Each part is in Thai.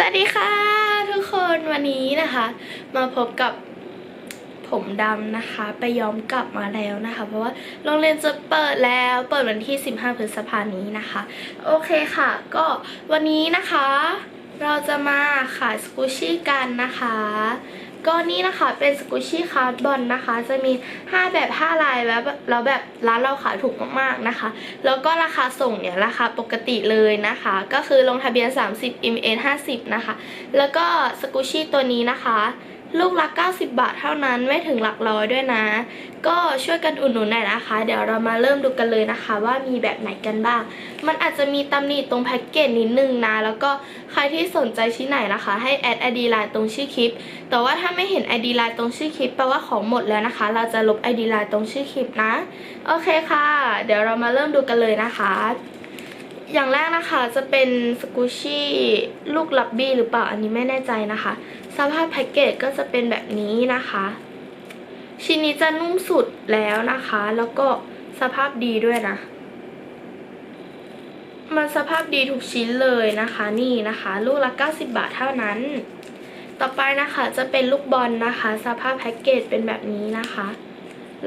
วัสดีค่ะทุกคนวันนี้นะคะ มาพบกับผมดำนะคะ ไปย้อมกลับมาแล้วนะคะ เพราะว่าโรงเรียนจะเปิดแล้วเปิดวันที่ 15 พฤษภานี้นะคะ โอเคค่ะ ก็วันนี้นะคะ เราจะมาขายสกูชี่กันนะคะ ก็นี่นะคะเป็นสกูชี่คาร์ดบอลนะคะ จะมี 5 แบบ 5 ลายแล้วแล้วแบบร้านเราขายถูกมากๆนะคะ แล้วก็ราคาส่งเนี่ยราคาปกติเลยนะคะ ก็คือลงทะเบียน 30 ml 50นะคะ แล้วก็สกูชี่ตัวนี้นะคะ ลูกละ 90 บาทเท่านั้นไม่ถึงหลักร้อยด้วยนะ ก็ช่วยกันอุดหนุนหน่อยนะคะ เดี๋ยวเรามาเริ่มดูกันเลยนะคะ ว่ามีแบบไหนกันบ้าง มันอาจจะมีตำหนิตรงแพ็กเกจนิดนึงนะ แล้วก็ใครที่สนใจชิ้นไหนนะคะ ให้แอดไอดีไลน์ตรงชื่อคลิป แต่ว่าถ้าไม่เห็นไอดีไลน์ตรงชื่อคลิปแปลว่าของหมดแล้วนะคะ เราจะลบไอดีไลน์ตรงชื่อคลิปนะ โอเคค่ะ เดี๋ยวเรามาเริ่มดูกันเลยนะคะ อย่างแรกนะคะจะเป็นสกูชี่ลูกลับบี้หรือเปล่าอันนี้ไม่แน่ใจนะคะ สภาพแพ็กเกจก็จะเป็นแบบนี้นะคะ ชิ้นนี้จะนุ่มสุดแล้วนะคะ แล้วก็สภาพดีด้วยนะ มันสภาพดีทุกชิ้นเลยนะคะนี่นะคะ ลูกละ 90 บาทเท่านั้น ต่อไปนะคะจะเป็นลูกบอลนะคะ สภาพแพ็กเกจเป็นแบบนี้นะคะ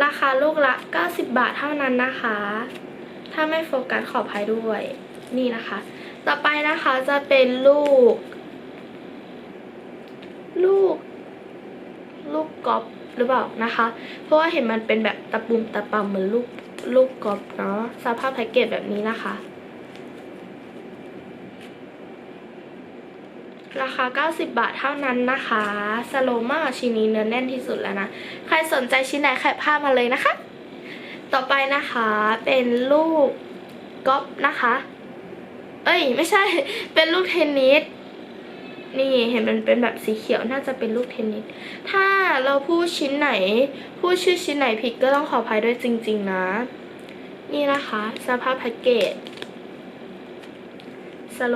ราคาลูกละ 90 บาทเท่านั้นนะคะถ้าไม่โฟกัสขออภัยด้วย นี่นะคะ ต่อไปนะคะจะเป็นลูก ลูก ลูกกอล์ฟหรือเปล่านะคะ เพราะว่าเห็นมันเป็นแบบตะปุ่มตะปำเหมือนลูกลูกกอล์ฟเนาะสภาพแพ็กเกจแบบนี้นะคะ ราคา 90 บาทเท่านั้นนะคะสโลมาชิ้นนี้เนื้อแน่นที่สุดแล้วนะ ใครสนใจชิ้นไหนแคปภาพมาเลยนะคะ ต่อไปนะคะเป็นลูกกอล์ฟนะคะ เอ้ย ไม่ใช่ เป็นลูกเทนนิส นี่เห็นมันเป็นแบบสีเขียวน่าจะเป็นลูกเทนนิส ถ้าเราพูดชิ้นไหน พูดชื่อชิ้นไหนผิดก็ต้องขออภัยด้วยจริง ๆ นะ นี่นะคะ สภาพแพ็กเกจสโล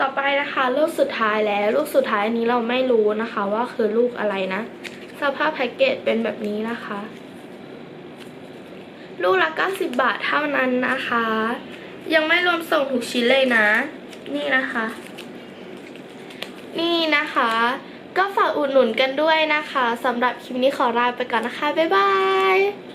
ต่อไปนะคะลูกสุดท้ายแล้วลูกสุดท้ายนนี้เราไม่รู้นะคะว่าคือลูกอะไรนะ สภาพแพ็กเกจเป็นแบบนี้นะคะ ลูกละ90 บาทเท่านั้นนะคะ ยังไม่รวมส่งทุกชิ้นเลยนะ นี่นะคะ นี่นะคะ ก็ฝากอุดหนุนกันด้วยนะคะสำหรับคลิปนี้ขอลาไปก่อนนะคะ บ๊ายบาย